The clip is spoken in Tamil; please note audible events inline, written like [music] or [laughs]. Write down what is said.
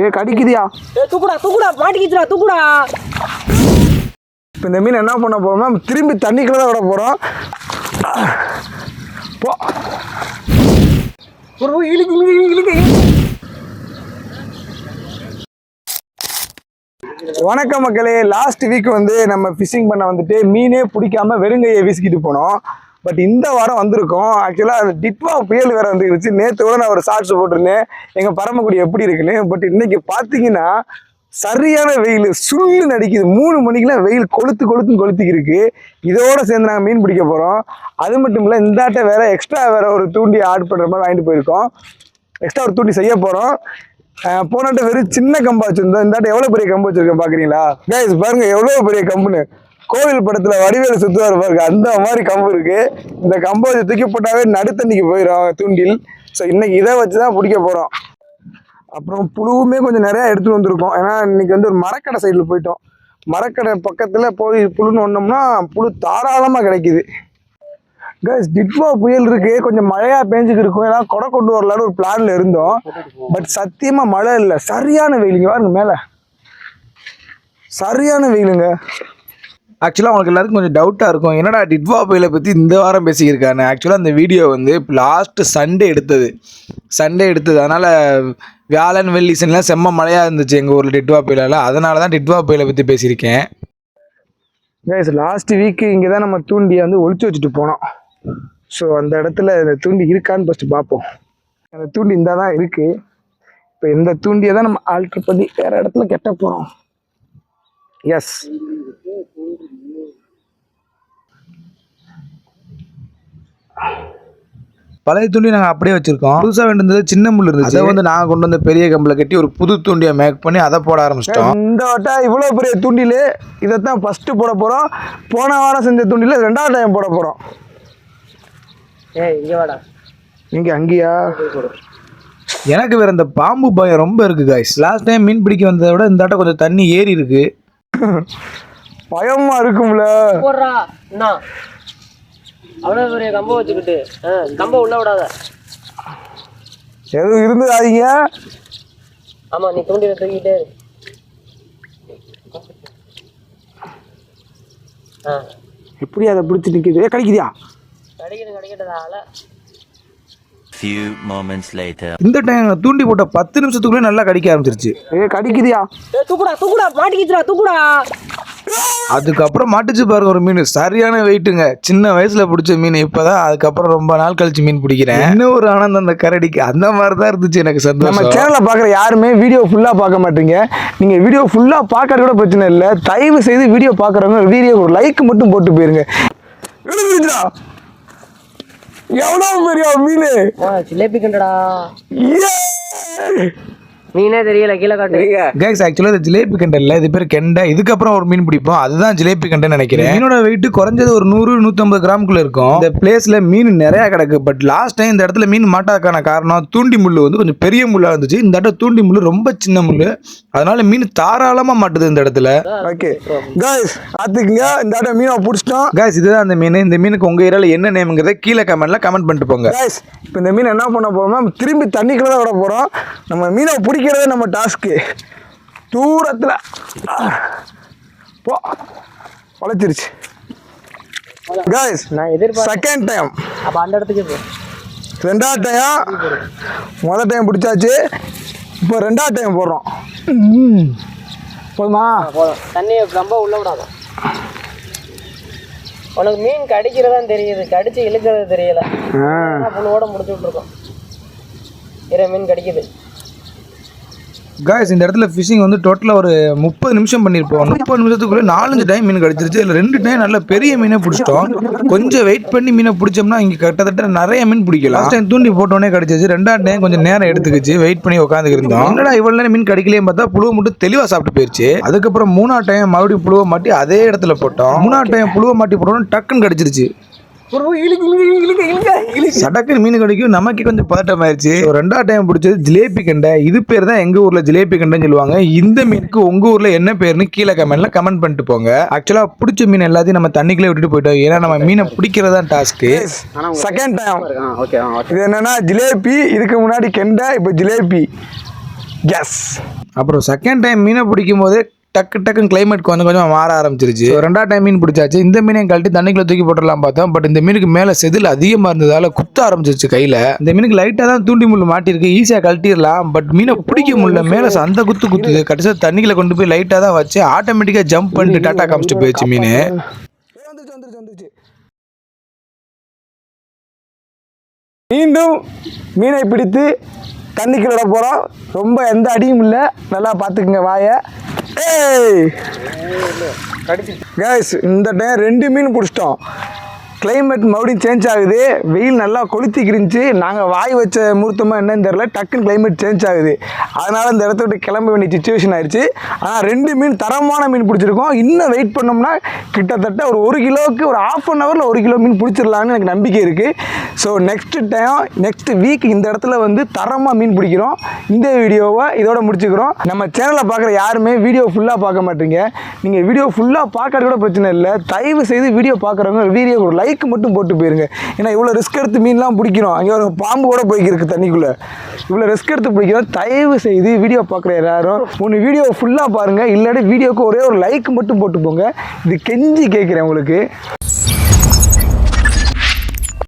ஏ கடிக்குதியா? தூக்குடா தூக்குடா மாட்டிக்கிச்சுடா தூக்குடா. இப்போ இந்த மீன் என்ன பண்ண போறோம்னா திரும்பி தண்ணிக்குள்ள தான் விட போகிறோம் போ. ஒரு இழுக்கு இழுக்கு வணக்கம் மக்களே. லாஸ்ட் வீக் வந்து நம்ம ஃபிஷிங் பண்ண வந்துட்டு மீனே பிடிக்காம வெறுங்கையை வீசிக்கிட்டு போனோம். பட் இந்த வாரம் வந்திருக்கோம். ஆக்சுவலாக அந்த டிட்வா புயல் வேறு வந்துருச்சு. நேற்று கூட நான் ஒரு ஷார்ட்ஸ் போட்டிருந்தேன். எங்கள் பரமக்குடி எப்படி இருக்குன்னு. பட் இன்னைக்கு பார்த்தீங்கன்னா சரியான வெயில். சுள்ளு நடிக்குது. மூணு மணிக்கெலாம் வெயில் கொளுத்து கொளுத்து கொளுத்திக்கிருக்கு. இதோட சேர்ந்து நாங்கள் மீன் பிடிக்க போகிறோம் அது மட்டும் இல்லை இந்தாட்ட வேற எக்ஸ்ட்ரா வேற ஒரு தூண்டி ஆட் பண்ணுற மாதிரி வாங்கிட்டு போயிருக்கோம். எக்ஸ்ட்ரா ஒரு தூண்டி செய்ய போகிறோம் போனாட்ட வெறும் சின்ன கம்பா வச்சுருந்தோம். இந்தாட்ட எவ்வளோ பெரிய கம்பு வச்சுருக்கேன் பார்க்குறீங்களா கைஸ் பாருங்க எவ்வளோ பெரிய கம்புன்னு. கோவில் படத்துல வடிவேலு சுத்துவார் பாருங்க அந்த மாதிரி கம்பு இருக்கு. இந்த கம்பை வச்சு தூக்கி போட்டாவே நடுத்தண்ணிக்கு போயிடும் தூண்டில். ஸோ இன்னைக்கு இதை வச்சு தான் பிடிக்க போகிறோம் அப்புறம் புழுவுமே கொஞ்சம் நிறையா எடுத்துட்டு வந்திருக்கோம். ஏன்னா இன்னைக்கு வந்து ஒரு மரக்கடை சைடில் போயிட்டோம். மரக்கடை பக்கத்தில் போய் புழுன்னு ஒன்றோம்னா புழு தாராளமாக கிடைக்குது. கைஸ் டிட்வா புயல் இருக்கு. கொஞ்சம் மழையா பேஞ்சுக்கு இருக்கும். ஏன்னா கொடை கொண்டு வரலான்னு ஒரு பிளான்ல இருந்தோம். பட் சத்தியமா மழை இல்லை. சரியான வெயிலுங்க. பாருங்க மேல. சரியான வெயிலுங்க. ஆக்சுவலாக உங்களுக்கு எல்லாருக்கும் கொஞ்சம் டவுட்டாக இருக்கும். என்னடா டிட்வா புயலை பற்றி இந்த வாரம் பேசியிருக்காங்க ஆக்சுவலாக அந்த வீடியோ வந்து லாஸ்ட்டு சண்டே எடுத்தது. சண்டே எடுத்தது. அதனால் வியாழன் வெள்ளி சனிலாம் செம்ம மழையாக இருந்துச்சு எங்கள் ஊரில் டிட்வா புயலால். அதனால தான் டிட்வா புயலை பற்றி பேசியிருக்கேன். எஸ் லாஸ்ட் வீக்கு இங்கே தான் நம்ம தூண்டியை வந்து ஒழிச்சு வச்சுட்டு போனோம். ஸோ அந்த இடத்துல இந்த தூண்டி இருக்கான்னு ஃபஸ்ட்டு பார்ப்போம். அந்த தூண்டி இந்த தான் இருக்குது இப்போ இந்த தூண்டியை தான் நம்ம ஆல்ட்ரு பண்ணி வேறு இடத்துல கெட்ட போகிறோம் எஸ் பழைய தூண்டி நாங்கள் அப்படியே வச்சுருக்கோம். புதுசாக வேண்டியது சின்ன முள் இருந்துச்சு. அதை வந்து நாங்கள் கொண்டு வந்த பெரிய கம்பில் கட்டி ஒரு புது தூண்டியை மேக் பண்ணி அதை போட ஆரம்பிச்சிட்டோம். இந்த வட்டம் இவ்வளோ பெரிய தூண்டில் இதை தான் ஃபஸ்ட்டு போட போகிறோம் போன வாரம் செஞ்ச தூண்டில் ரெண்டாவது டைம் போட போகிறோம் ஏய் இங்க வாடா. இங்கே அங்கேயா? எனக்கு வேற இந்த பாம்பு பயம் ரொம்ப இருக்கு காய்ஸ் லாஸ்ட் டைம் மீன் பிடிக்க வந்ததை விட இந்த ஆட்டம் கொஞ்சம் தண்ணி ஏறி இருக்கு. [laughs] பயமா இருக்கும்ல. போடுறா என்ன அவ்வளோ பெரிய கம்பை வச்சுக்கிட்டு ஆ கம்பை உள்ள விடாத. எதுவும் இருந்துடாதீங்க. ஆமா நீ தூண்டில தூக்கிட்டே. ஆ. எப்படி அதை பிடிச்சி நிற்கிது ஏ கிடைக்குதியா? கிடைக்கணும் கிடைக்கட்டதா அல. Few moments later. இந்த டைம் தூண்டி போட்ட பத்து நிமிஷத்துக்குள்ளே நல்லா கடிக்க ஆரம்பிச்சிருச்சு. ஏ கிடைக்குதியா? ஏ தூக்குடா தூக்குடா மாட்டிக்கிச்சுடா தூக்குடா. அதுக்கப்புறம் மாட்டுச்சு பாருங்க ஒரு மீன். சரியான வெயிட்டுங்க சின்ன வயசுல பிடிச்ச மீன் இப்பதான் அதுக்கப்புறம் ரொம்ப நாள் கழிச்சு மீன் பிடிக்கிறேன். என்ன ஒரு ஆனந்தம் அந்த கரடிக்கு? அந்த மாதிரி தான் இருந்துச்சு எனக்கு நம்ம சந்தோஷம் சேனலை பார்க்குற யாருமே வீடியோ ஃபுல்லாக பார்க்க மாட்டீங்க. நீங்கள் வீடியோ ஃபுல்லாக பார்க்கறது கூட பிரச்சனை இல்லை. தயவு செய்து வீடியோ பார்க்குறவங்க வீடியோ ஒரு லைக் மட்டும் போட்டு போயிருங்க. எவ்வளோ பெரிய மீன்? ஜிலேபி கண்டடா! மீனே தெரியல கீழே காட்டு. கேக்ஸ் ஆக்சுவலாக இது ஜிலேபி கண்டை இல்லை இது பேர் கெண்டை. இதுக்கப்புறம் ஒரு மீன் பிடிப்போம். அதுதான் ஜிலேபி கண்டைன்னு நினைக்கிறேன். மீனோட வெயிட் குறைஞ்சது ஒரு நூறு நூற்றம்பது கிராமுக்குள்ள இருக்கும். இந்த பிளேஸ்ல மீன் நிறைய கிடக்கு. பட் லாஸ்ட் டைம் இந்த இடத்துல மீன் மாட்டாக்கான காரணம் தூண்டி முள்ளு வந்து கொஞ்சம் பெரிய முள்ளா இருந்துச்சு. இந்த இடத்துல தூண்டி முள்ளு ரொம்ப சின்ன முள்ளு. அதனால மீன் தாராளமா மாட்டுது இந்த இடத்துல. ஓகே காய்ஸ் பார்த்துக்குங்க. இந்த ஆட்டம் மீனை பிடிச்சிட்டோம். காய்ஸ் இதுதான் அந்த மீன். இந்த மீனுக்கு உங்க ஏரியால என்ன நேம்ங்கிறத கீழே கமெண்ட்ல கமெண்ட் பண்ணிட்டு போங்க. இப்போ இந்த மீன் என்ன பண்ண போறோம்னா திரும்பி தண்ணிக்குள்ள தான் விட போகிறோம் நம்ம மீனை பிடிக்கிறதே நம்ம டாஸ்க்கு தூரத்தில். போ. உழைச்சிருச்சு காய்ஸ் செகண்ட் டைம் அப்ப அந்த இடத்துக்கு ரெண்டாவது டைம் முதல் டைம் பிடிச்சாச்சு. இப்போ ரெண்டாவது டைம் போடுறோம். போதுமா? போதும். தண்ணியை ரொம்ப உள்ள விடாத. உனக்கு மீன் கடிக்கிறதா தெரியுது. கடிச்சு இழுக்கிறது தெரியல. புண்ணோட முடிச்சு விட்டுருக்கோம். இறை மீன் கடிக்குது. காய்ஸ் இந்த இடத்துல ஃபிஷிங் வந்து டோட்டலாக ஒரு முப்பது நிமிஷம் பண்ணியிருப்போம் முப்பது நிமிஷத்துக்குள்ளே நாலஞ்சு டைம் மீன் கிடச்சிருச்சு. இல்லை ரெண்டு டைம் நல்ல பெரிய மீனை பிடிச்சிட்டோம். கொஞ்சம் வெயிட் பண்ணி மீனை பிடிச்சோம்னா இங்கே கிட்டத்தட்ட நிறைய மீன் பிடிக்கலாம். லாஸ்ட் டைம் தூண்டி போட்டோன்னே கிடச்சிச்சு ரெண்டாவது டைம் கொஞ்சம் நேரம் எடுத்துக்கிச்சு. வெயிட் பண்ணி உட்காந்து என்னடா இவ்வளோ நேரம் மீன் கிடைக்கலையே பார்த்தா புழுவை மட்டும் தெளிவாக சாப்பிட்டு போயிடுச்சு அதுக்கப்புறம் மூணாவது டைம் மறுபடியும் புழுவை மாட்டி அதே இடத்துல போட்டோம். மூணாவது டைம் புழுவை மாட்டி போட்டோம் டக்குன்னு கிடச்சிருச்சு. சடக்குன்னு மீன் கிடைக்கும். நமக்கு கொஞ்சம் பதட்டம் ஆயிருச்சு ஒரு ரெண்டாவது டைம் பிடிச்சது ஜிலேபி கண்டை. இது பேர் தான் எங்க ஊர்ல ஜிலேபி கண்டைன்னு சொல்லுவாங்க. இந்த மீனுக்கு உங்க ஊர்ல என்ன பேருன்னு கீழே கமெண்ட்ல கமெண்ட் பண்ணிட்டு போங்க. ஆக்சுவலா பிடிச்ச மீன் எல்லாத்தையும் நம்ம தண்ணிக்குள்ளே விட்டுட்டு போயிட்டோம். ஏன்னா நம்ம மீனை பிடிக்கிறதா டாஸ்க்கு செகண்ட் டைம் இது என்னன்னா ஜிலேபி இதுக்கு முன்னாடி கெண்டை இப்போ ஜிலேபி. எஸ் அப்புறம் செகண்ட் டைம் மீனை பிடிக்கும் போதே டக்கு டக்குன்னு கிளைமேட் கொஞ்சம் கொஞ்சம் மாற ஆரம்பிச்சிருச்சு. ரெண்டாவது டைம் மீன் பிடிச்சாச்சு. இந்த மீனையும் கழட்டி தண்ணிக்குள்ள தூக்கி போட்டுடலாம் பார்த்தோம். பட் இந்த மீனுக்கு மேலே செதில் அதிகமாக இருந்ததால குத்த ஆரம்பிச்சிருச்சு கையில். இந்த மீனுக்கு லைட்டாக தான் தூண்டி முள் மாட்டிருக்கு ஈஸியாக கழட்டிடலாம். பட் மீனை பிடிக்க முடியல. மேலே அந்த குத்து குத்துது. கடைசியாக தண்ணிக்குள்ள கொண்டு போய் லைட்டாக தான் வச்சு ஆட்டோமேட்டிக்காக ஜம்ப் பண்ணிட்டு டாட்டா காமிச்சிட்டு போயிடுச்சு மீன். வந்துருச்சு வந்துருச்சு வந்துருச்சு. மீண்டும் மீனை பிடித்து தண்ணிக்குள்ள போகிறோம் ரொம்ப எந்த அடியும் இல்லை. நல்லா பார்த்துக்குங்க வாயை. ஏய். கேஸ் இந்த டைம் ரெண்டு மீன் பிடிச்சிட்டோம். கிளைமேட் மறுபடியும் சேஞ்ச் ஆகுது. வெயில் நல்லா கொளுத்திக்கிருந்துச்சு நாங்கள் வாய் வச்ச முகூர்த்தமாக என்னன்னு தெரில டக்குன்னு கிளைமேட் சேஞ்ச் ஆகுது. அதனால் இந்த இடத்த விட்டு கிளம்ப வேண்டிய சுச்சுவேஷன் ஆயிடுச்சு ஆனால் ரெண்டு மீன் தரமான மீன் பிடிச்சிருக்கோம். இன்னும் வெயிட் பண்ணோம்னா கிட்டத்தட்ட ஒரு ஒரு கிலோவுக்கு ஒரு ஆஃப் அன் ஹவரில் ஒரு கிலோ மீன் பிடிச்சிடலான்னு எனக்கு நம்பிக்கை இருக்குது so next time next week இந்த இடத்துல வந்து தரமாக மீன் பிடிக்கிறோம். இந்த வீடியோவை இதோட முடிச்சுக்கிறோம். நம்ம சேனலை பார்க்குற யாருமே வீடியோ ஃபுல்லாக பார்க்க மாட்டீங்க. நீங்கள் வீடியோ ஃபுல்லாக பார்க்கறது கூட பிரச்சனை இல்லை. தயவு செய்து வீடியோ பார்க்குறவங்க வீடியோ ஒரு லைக் மட்டும் போட்டு போயிருங்க. ஏன்னா இவ்வளோ ரிஸ்க் எடுத்து மீன்லாம் பிடிக்கிறோம். அங்கே ஒரு பாம்பு கூட போய்க்கிருக்கு தண்ணிக்குள்ளே. இவ்வளோ ரிஸ்க் எடுத்து பிடிக்கிறோம். தயவு செய்து வீடியோ பார்க்குற யாரும் ஒன்று வீடியோ ஃபுல்லாக பாருங்கள் இல்லாட்டி வீடியோக்கு ஒரே ஒரு லைக் மட்டும் போட்டு போங்க. இது கெஞ்சி கேட்குறேன் உங்களுக்கு.